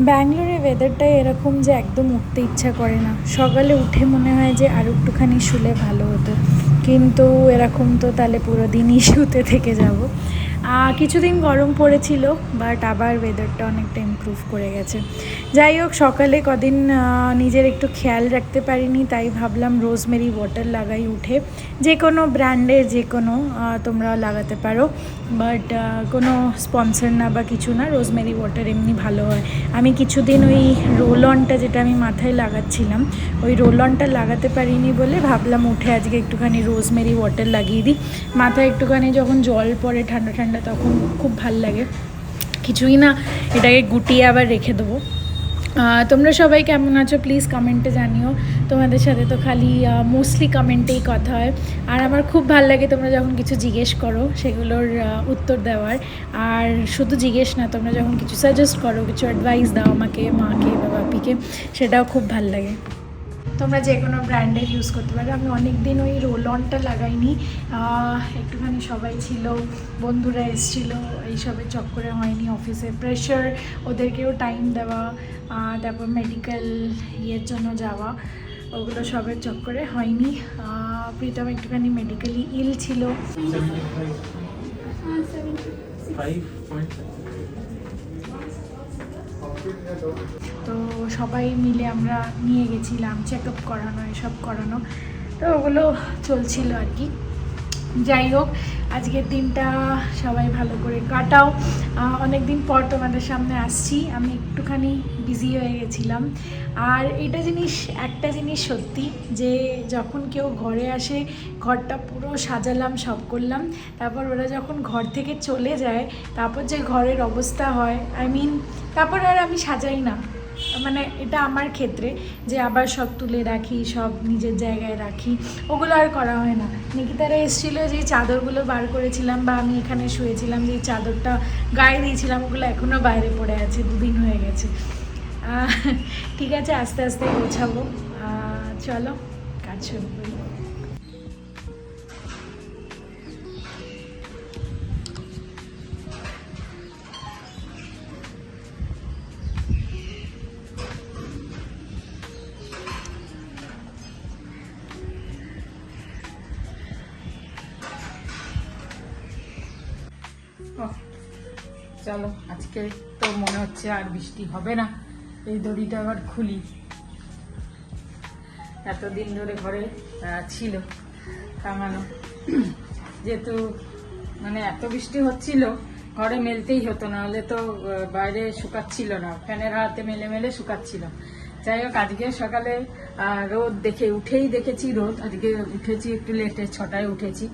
ব্যাঙ্গালোরের ওয়েদারটাই এরকম যে একদম উঠতে ইচ্ছা করে না। সকালে উঠে মনে হয় যে আর একটুখানি শুলে ভালো হতো। কিন্তু এরকম তো তাহলে পুরো দিনই শুতে থেকে যাব। কিছুদিন গরম পড়েছিল বাট আবার ওয়েদারটা অনেকটা ইমপ্রুভ করে গেছে। যাই হোক, সকালে কদিন নিজের একটু খেয়াল রাখতে পারিনি, তাই ভাবলাম রোজমেরি ওয়াটার লাগাই উঠে। যে কোনো ব্র্যান্ডের যে কোনো তোমরা লাগাতে পারো বাট কোনো স্পন্সর না বা কিছু না রোজমেরি ওয়াটার এমনি ভালো হয়। আমি কিছুদিন ওই রোল অনটা যেটা আমি মাথায় লাগাচ্ছিলাম, ওই রোল অনটা লাগাতে পারিনি বলে ভাবলাম উঠে আজকে একটুখানি রোজমেরি ওয়াটার লাগিয়ে দিই। মাথায় একটুখানি যখন জল পড়ে, ঠান্ডা ঠান্ডা তখন খুব ভালো লাগে। কিছুই না, এটাকে গুটিয়ে আবার রেখে দেবো। তোমরা সবাই কেমন আছো? প্লিজ কমেন্টে জানিও। তোমাদের সাথে তো খালি মোস্টলি কমেন্টেই কথা হয়। আর আমার খুব ভালো লাগে তোমরা যখন কিছু জিজ্ঞেস করো, সেগুলোর উত্তর দেওয়ার। আর শুধু জিজ্ঞেস না, তোমরা যখন কিছু সাজেস্ট করো, কিছু অ্যাডভাইস দাও আমাকে, মাকে বা বাপিকে, সেটাও খুব ভালো লাগে। তোমরা যে কোনো ব্র্যান্ডের ইউজ করতে পারো আমি অনেক দিন ওই রোল অনটা লাগাইনি একটুখানি সবাই ছিল, বন্ধুরা এসছিল, এইসবের চক্করে হয়নি অফিসে প্রেশার ওদেরকেও টাইম দেওয়া তারপর মেডিকেল ইয়ের জন্য যাওয়া, ওগুলো সবের চক্করে হয়নি। প্রীতম একটুখানি মেডিকেলি ইল ছিল। তো সবাই মিলে আমরা নিয়ে গেছিলাম চেক আপ করানো, এসব করানো। তো ওগুলো চলছিল আর কি। যাই হোক, আজকের দিনটা সবাই ভালো করে কাটাও। অনেক দিন পর তোমাদের সামনে আসছি, আমি একটুখানি বিজি হয়ে গেছিলাম। আর এটা জিনিস, একটা জিনিস সত্যি যে যখন কেউ ঘরে আসে, ঘরটা পুরো সাজালাম, সব করলাম। তারপর ওরা যখন ঘর থেকে চলে যায়, তারপর যে ঘরের অবস্থা হয় আই মিন তারপর আর আমি সাজাই না। মানে এটা আমার ক্ষেত্রে যে আবার সব তুলে রাখি, সব নিজের জায়গায় রাখি, ওগুলো আর করা হয় না। নিকিতারা এসেছিল যে চাদরগুলো বার করেছিলাম বা আমি এখানে শুয়েছিলাম যে চাদরটা গায়ে দিয়েছিলাম, ওগুলো এখনও বাইরে পড়ে আছে, দুদিন হয়ে গেছে। ঠিক আছে, আস্তে আস্তে গোছাবো। চলো, কাজ শুরু করি। হচ্ছে আর বৃষ্টি হবে না। এই দড়িটা আবার খুলি। এতদিন ধরে ঘরে ছিল টাঙানো যেহেতু মানে এত বৃষ্টি হচ্ছিল, ঘরে মেলতেই হতো না হলে তো বাইরে শুকাচ্ছিল না। ফ্যানের হাতে মেলে মেলে শুকাচ্ছিল। যাই হোক, আজকে সকালে রোদ দেখে, উঠেই দেখেছি রোদ। আজকে উঠেছি একটু লেটে ছটায় উঠেছি।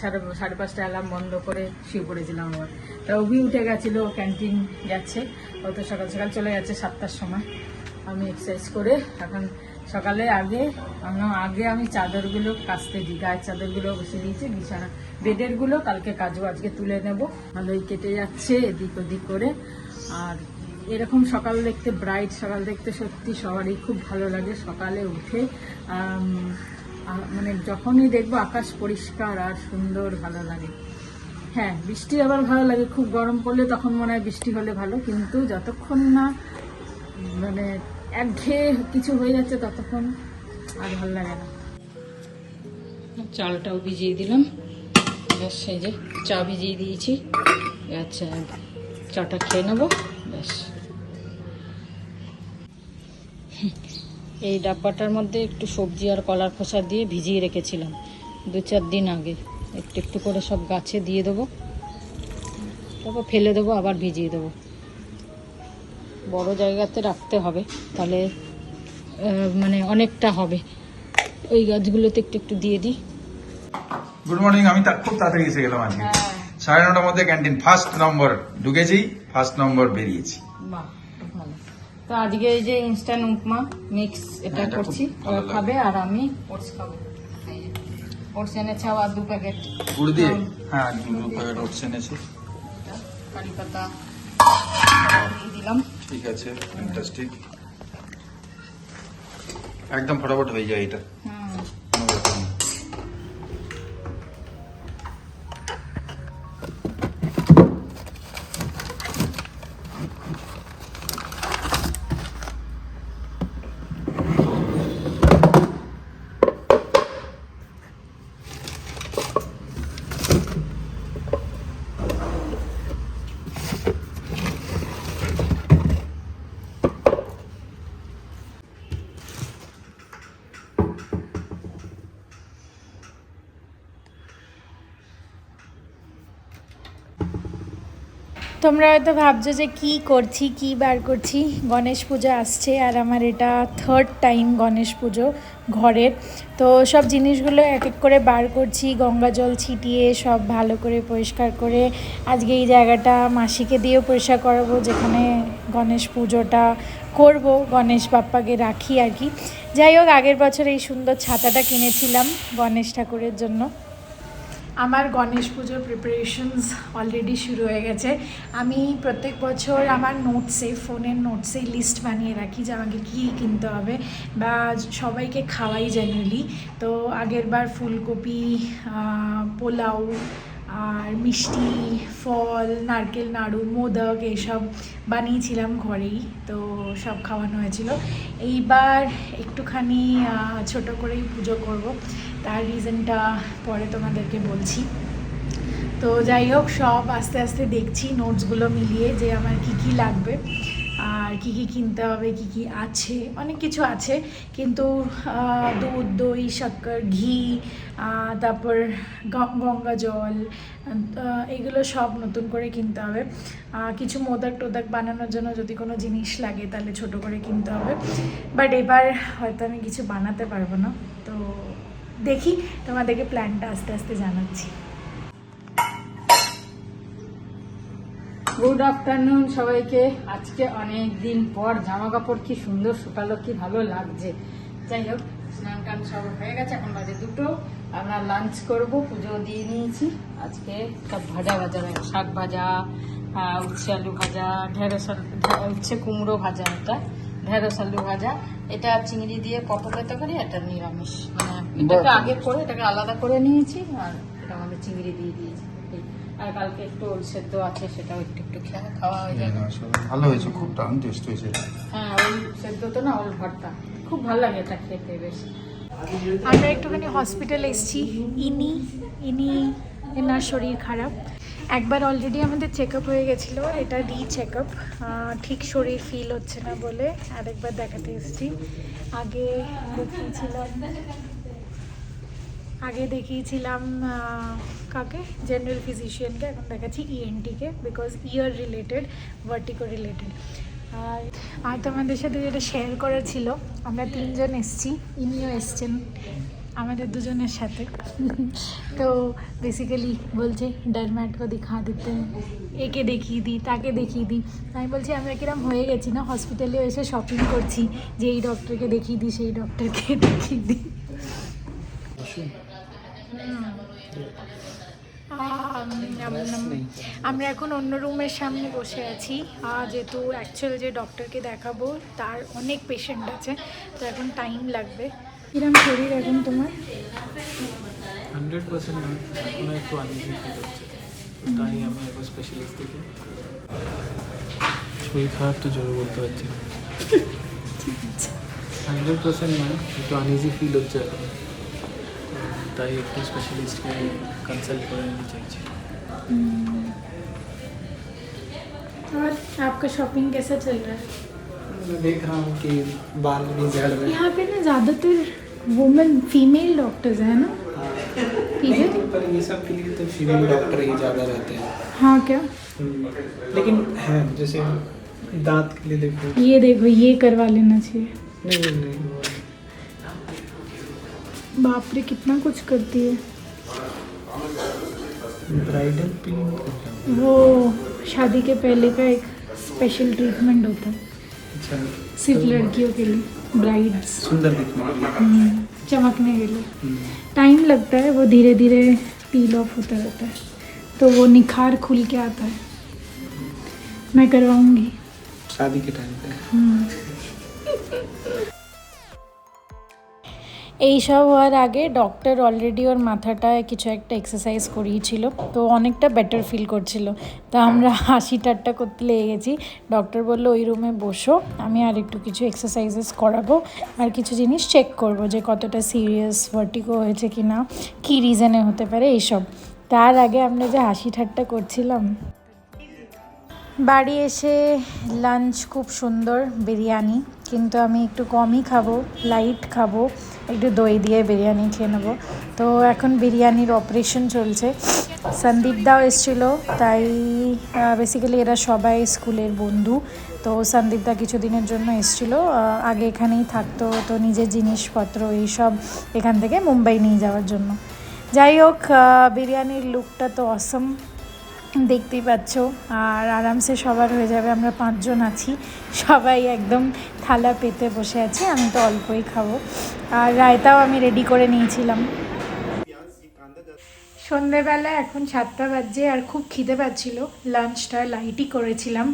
সাড়ে সাড়ে পাঁচটা অ্যালার্ম বন্ধ করে শুয়ে পড়েছিলাম আবার। তা অভি উঠে গেছিল ক্যান্টিন যাচ্ছে। ও সকাল সকাল চলে যাচ্ছে সাতটার সময়। আমি এক্সারসাইজ করে এখন সকালে আগে আগে আমি চাদরগুলো কাচতে দিই। গায়ের চাদরগুলো বসে দিয়েছি, বিছানা বেডেরগুলো কালকে কাজু আজকে তুলে নেব। ভালোই কেটে যাচ্ছে, এদিক ওদিক করে। আর এরকম সকাল দেখতে ব্রাইট সকাল দেখতে সত্যি সবারই খুব ভালো লাগে। সকালে উঠে মানে যখনই দেখব আকাশ পরিষ্কার আর সুন্দর ভালো লাগে। হ্যাঁ বৃষ্টি আবার ভালো লাগে, খুব গরম পড়লে তখন মনে হয় বৃষ্টি হলে ভালো, কিন্তু যতক্ষণ না মানে একঘেয়ে কিছু হয়ে যাচ্ছে ততক্ষণ আর ভালো লাগে না। চালটাও ভিজিয়ে দিলাম। এই যে চা ভিজিয়ে দিয়েছি। আচ্ছা চাটা খেয়ে নেব। এই ডাব্বাটার মধ্যে একটু সবজি আর কলার খোসা দিয়ে ভিজিয়ে রেখেছিলাম দু চার দিন আগে। একটু একটু করে সব গাছে দিয়ে দেবো তারপর ফেলে দেবো আবার ভিজিয়ে দেবো। বড় জায়গাতে রাখতে হবে তাহলে মানে অনেকটা হবে। ওই গাছগুলোতে একটু একটু দিয়ে দিই। গুড মর্নিং আমি তা- খুব তাড়াতাড়ি এসে গেলাম আজকে। সাড়ে নটার মধ্যে ক্যান্টিন ফার্স্ট নম্বর ঢুকেছি ফার্স্ট নম্বর বেরিয়েছি। বাহ ভালো। তো আজকে এই যে ইনস্ট্যান্ট উপমা মিক্স এটা হ্যাঁ, এটা করছি খাবে আর আমি ওটস খাব। ওটস এনেছে আবার দু প্যাকেট গুড় দিয়ে? হ্যাঁ দু প্যাকেট ওটস এনেছি। কারি পাতা দিলাম। ঠিক আছে ফ্যান্টাস্টিক একদম ফটাফট হয়ে যায় এটা। হুম। তোমরা হয়তো ভাবছ যে কি করছি, কি বার করছি? গণেশ পুজো আসছে আর আমার এটা থার্ড টাইম গণেশ পুজো ঘরের। তো সব জিনিসগুলো এক এক করে বার করছি, গঙ্গা জল ছিটিয়ে সব ভালো করে পরিষ্কার করে। আজকে এই জায়গাটা মাসিকে দিয়েও পরিষ্কার করাবো, যেখানে গণেশ পুজোটা করব, গণেশ বাপ্পাকে রাখি আর কি। যাই হোক, আগের বছর এই সুন্দর ছাতাটা কিনেছিলাম গণেশ ঠাকুরের জন্য। আমার গণেশ পুজোর প্রিপারেশনস অলরেডি শুরু হয়ে গেছে। আমি প্রত্যেক বছর আমার নোটসে ফোনের নোটসে লিস্ট বানিয়ে রাখি যে আমাকে কী কিনতে হবে বা সবাইকে খাওয়াই জেনারেলি তো আগের বার ফুলকপি পোলাও আর মিষ্টি, ফল, নারকেল, নাড়ু, মোদক এইসব বানিয়েছিলাম ঘরেই। তো সব খাওয়ানো হয়েছিল। এইবার একটুখানি ছোট করেই পুজো করব। তার রিজনটা পরে তোমাদেরকে বলছি। তো যাই হোক, সব আস্তে আস্তে দেখছি নোটসগুলো মিলিয়ে যে আমার কি কি লাগবে। কি কি কিনতে হবে, কি কি আছে, অনেক কিছু আছে। কিন্তু দুধ, দই, শক্কর, ঘি তারপর গঙ্গা জল এগুলো সব নতুন করে কিনতে হবে। কিছু মোদক টোদক বানানোর জন্য যদি কোনো জিনিস লাগে, তাহলে ছোট করে কিনতে হবে। বাট এবার হয়তো আমি কিছু বানাতে পারব না। তো দেখি তোমাদেরকে প্ল্যানটা আস্তে আস্তে জানাচ্ছি। গুড আফটারনুন সবাইকে। আজকে অনেক দিন পর জামা কাপড় কি সুন্দর শুকালো কি ভালো লাগছে। যাই হোক স্নান টান সব হয়ে গেছে এখন বাজে দুটো। আমরা লাঞ্চ করব পুজো দিয়ে নিয়েছি। আজকে সব ভাজা ভাজা। শাক ভাজা উচ্ছে আলু ভাজা ঢেঁড়স উচ্ছে কুমড়ো ভাজা এটা ঢেঁড়স আলু ভাজা। এটা চিংড়ি দিয়ে পটলের তরকারি এটা নিরামিষ। মানে এটাকে আগে করে এটাকে আলাদা করে নিয়েছি আর এটা আমাদের চিংড়ি দিয়ে দিয়েছি। আর কালকে একটু ওল সেদ্ধ আছে সেটাও একটু একটু খেয়ে খাওয়া হয়ে যাবে। ভালো হয়েছে খুব দারুণ টেস্ট হয়েছে। হ্যাঁ ওল সেদ্ধ তো না ওল ভর্তা। খুব ভালো লাগে এটা খেতে বেশ। আমরা একটুখানি হসপিটালে এসেছি। ইনি ইনি এনার শরীর খারাপ। একবার অলরেডি আমাদের চেক আপ হয়ে গেছিল এটা রি চেক আপ ঠিক শরীর ফিল হচ্ছে না বলে আরেকবার দেখাতে এসেছি। আগে দেখিয়েছিলাম আগে দেখিয়েছিলাম আহ, কাকে? জেনারেল ফিজিশিয়ানকে এখন দেখাচ্ছি ইএনটিকে because ear related vertigo related আর আর তোমাদের সাথে যেটা শেয়ার করা ছিল আমরা তিনজন এসছি ইনিও এসছেন আমাদের দুজনের সাথে। তো বেসিক্যালি বলছে ডারম্যাটকে দেখা দিতে একে দেখিয়ে দিই তাকে দেখিয়ে দিই। আমি বলছি আমরা কিরম হয়ে গেছি না? হসপিটালে এসে শপিং করছি যে এই ডক্টরকে দেখিয়ে দিই সেই ডক্টরকে দেখিয়ে দিই। আমরা এখন অন্য রুমের সামনে বসে আছি। যেহেতু অ্যাকচুয়াল যে ডক্টরকে দেখাবো তার অনেক পেশেন্ট আছে তো এখন টাইম লাগবে। কিরম শরীর এখন তোমার? হান্ড্রেড পার্সেন্ট একটু আনইজি ফিল হচ্ছে। তো তাই আমি একবার স্পেশালিস্ট থেকে। শরীর খারাপ তো জোরে বলতে পারছি হান্ড্রেড পার্সেন্ট নয় একটু আনইজি ফিল হচ্ছে এখন। लगता है कि स्पेशलिस्ट तो के कंसल्ट करना चाहिए और आपका शॉपिंग कैसा चल रहा है? देख रहा हूँ कि बाल भी झड़ रहे यहाँ पे ना ज़्यादातर वुमेन फीमेल डॉक्टर्स हैं ना? हाँ। पीजे पर ये सब के लिए तो फीमेल डॉक्टर ही ज़्यादा रहते हैं। हाँ क्या? हम्म। लेकिन है जैसे दांत के लिए देखो। ये देखो ये करवा लेना चाहिए। नहीं नहीं, नहीं। बाप रे कितना कुछ करती है। ब्राइडल वो शादी के पहले का एक स्पेशल ट्रीटमेंट होता है। अच्छा। सिर्फ़ तो लड़कियों के लिए ब्राइड्स सुंदर दिखने चमकने के लिए। हम्म, टाइम लगता है वो धीरे धीरे पील ऑफ़ होता रहता है। तो वो निखार खुल के आता है। मैं करवाऊँगी। शादी के टाइम पे। এই সব হওয়ার আগে ডক্টর অলরেডি ওর মাথাটায় কিছু একটা এক্সারসাইজ করিয়েছিল তো অনেকটা বেটার ফিল করছিল। তো আমরা হাসি ঠাট্টা করতে লেগে গেছি। ডক্টর বলল ওই রুমে বসো আমি আর একটু কিছু এক্সারসাইজেস করাবো আর কিছু জিনিস চেক করব যে কতটা সিরিয়াস ভার্টিকো হয়েছে কি না কী রিজনে হতে পারে এইসব। তার আগে আমরা যে হাসি ঠাট্টা করছিলাম বাড়ি এসে লাঞ্চ খুব সুন্দর বিরিয়ানি কিন্তু আমি একটু কমই খাব লাইট খাব। একটু দই দিয়ে বিরিয়ানি খেয়ে নেব। তো এখন বিরিয়ানির অপারেশন চলছে। সন্দীপ দাও এসেছিল, তাই বেসিক্যালি এরা সবাই স্কুলের বন্ধু। তো সন্দীপ দা কিছুদিনের জন্য এসেছিল। আগে এখানেই থাকতো, তো নিজের জিনিসপত্র এইসব এখান থেকে মুম্বাই নিয়ে যাওয়ার জন্য। যাই হোক বিরিয়ানির লুকটা তো অসম দেখতেই পাচ্ছ, আর আরামসে সবার হয়ে যাবে, আমরা পাঁচজন আছি। সবাই একদম থালা পেতে বসে আছি, আমি তো অল্পই খাব। আর রায়তাও আমি রেডি করে নিয়েছিলাম। সন্ধেবেলা এখন সাতটা বাজে, আর খুব খিদে পাচ্ছিল। লাঞ্চটা লাইটই করেছিলাম।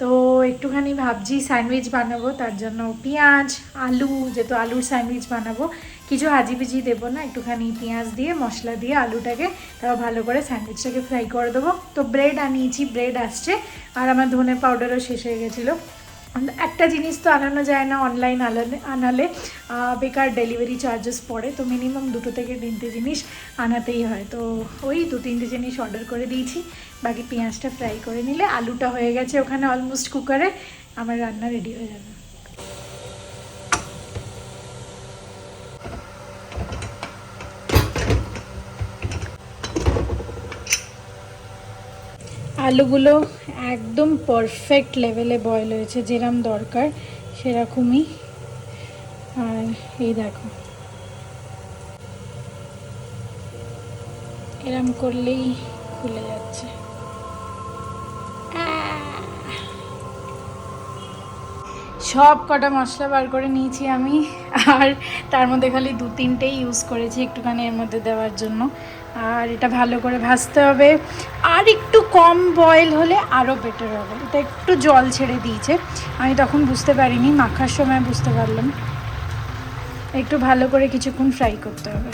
তো একটুখানি ভাবছি স্যান্ডউইচ বানাবো, তার জন্য পেঁয়াজ, আলু, যেহেতু আলুর স্যান্ডউইচ বানাবো কিছু হাজিবিজি দেবো না, একটুখানি পেঁয়াজ দিয়ে, মশলা দিয়ে, আলুটাকে তাও ভালো করে স্যান্ডউইচটাকে ফ্রাই করে দেবো। তো ব্রেড আনিয়েছি, ব্রেড আসছে, আর আমার ধনে পাউডারও শেষ হয়ে গেছিল। একটা জিনিস তো আনানো যায় না, অনলাইন আনালে আনালে বেকার ডেলিভারি চার্জেস পড়ে, তো মিনিমাম দুটো থেকে তিনটে জিনিস আনাতেই হয়। তো ওই দু তিনটে জিনিস অর্ডার করে দিয়েছি, বাকি পেঁয়াজটা ফ্রাই করে নিলে, আলুটা হয়ে গেছে ওখানে অলমোস্ট কুকারে, আমার রান্না রেডি হয়ে যাবে। আলুগুলো একদম পারফেক্ট লেভেলে বয়েল হয়েছে, যেরম দরকার সেরকমই। আর এই দেখো। এরম করলেই খুলে যাচ্ছে। সব কটা মশলা বার করে নিয়েছি আমি, আর তার মধ্যে খালি দু তিনটেই ইউজ করেছি একটুখানি এর মধ্যে দেওয়ার জন্য। আর এটা ভালো করে ভাজতে হবে। আর একটু কম বয়েল হলে আরও বেটার হবে। এটা একটু জল ছেড়ে দিয়েছে। আমি তখন বুঝতে পারিনি, মাখার সময় বুঝতে পারলাম। একটু ভালো করে কিছুক্ষণ ফ্রাই করতে হবে।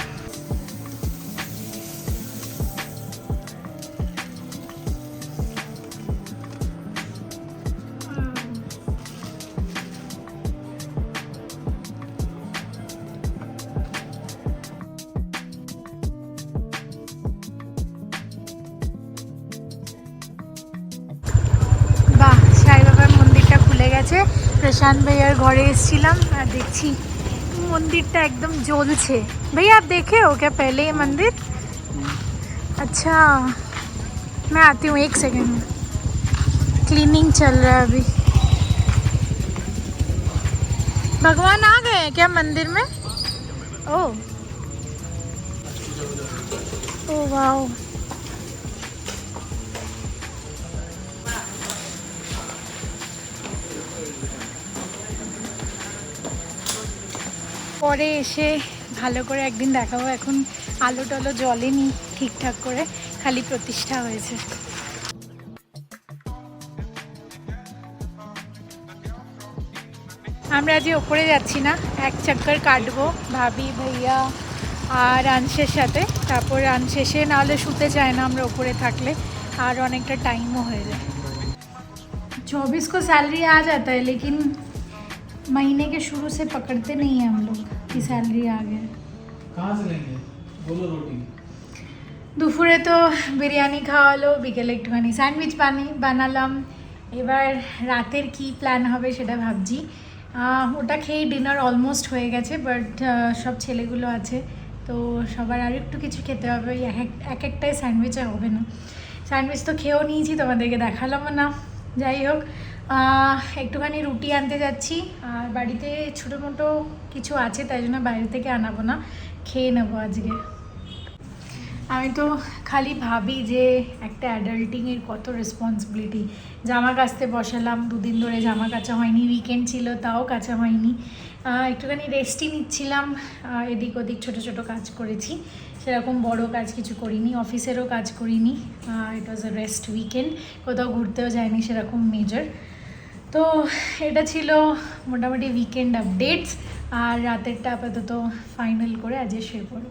গেছে। প্রশান্ত ভাইয়ার ঘরে এসেছিলাম, আর দেখছি মন্দিরটা একদম জ্বলছে। ভাইয়া আপ দেখে हो क्या पहले ये मंदिर अच्छा मैं आती हूँ एक सेकेंड में क्लीनिंग चल रहा है अभी भगवान आ गए क्या मंदिर में? ओ ओ वाह পরে এসে ভালো করে একদিন দেখাবো এখন আলো টালো জ্বলেনি ঠিকঠাক করে খালি প্রতিষ্ঠা হয়েছে আমরা আজ ওপরে যাচ্ছি না এক চক্কর কাটবো ভাবি ভাইয়া আর আনসের সাথে তারপর আনশেষে নাহলে শুতে চায় না আমরা ওপরে থাকলে আর অনেকটা টাইমও হয়ে যায় चौबीस को सैलरी आ जाता है लेकिन महीने के शुरू से पकड़ते नहीं हैं हम लोग कि सैलरी आ गया कहाँ से लेंगे बोलो रोटी দুপুরে তো বিরিয়ানি খাওয়ালো বিকেলে একটুখানি স্যান্ডউইচ বানি বানালাম এবার রাতের কি প্ল্যান হবে সেটা ভাবছি আহ, ওটা খেয়ে ডিনার অলমোস্ট হয়ে গেছে বাট সব ছেলেগুলো আছে তো সবার আর একটু কিছু খেতে হবে ওই এক এক- এক একটাই স্যান্ডউইচে হবে না স্যান্ডউইচ তো খেয়েও নিয়েছি তোমাদেরকে দেখালামও না যাই হোক আহ, একটুখানি রুটি আনতে যাচ্ছি। আর বাড়িতে ছোটো মোটো কিছু আছে, তাই জন্য বাইরে থেকে আনাবো না। খেয়ে নেব আজকে। আমি তো খালি ভাবি যে একটা অ্যাডাল্টিংয়ের কত রেসপন্সিবিলিটি জামা কাচতে বসালাম, দুদিন ধরে জামা কাচা হয়নি উইকেন্ড ছিল, তাও কাচা হয়নি। একটুখানি রেস্টই নিচ্ছিলাম। এদিক ওদিক ছোট ছোট কাজ করেছি। সেরকম বড় কাজ কিছু করিনি অফিসেরও কাজ করিনি। ইট ওয়াজ আ রেস্ট উইকেন্ড কোথাও ঘুরতেও যায়নি সেরকম মেজর তো এটা ছিল মোটামুটি উইকেন্ড আপডেটস আর রাতেরটা আপাতত ফাইনাল করে আজকে শুয়ে পড়ো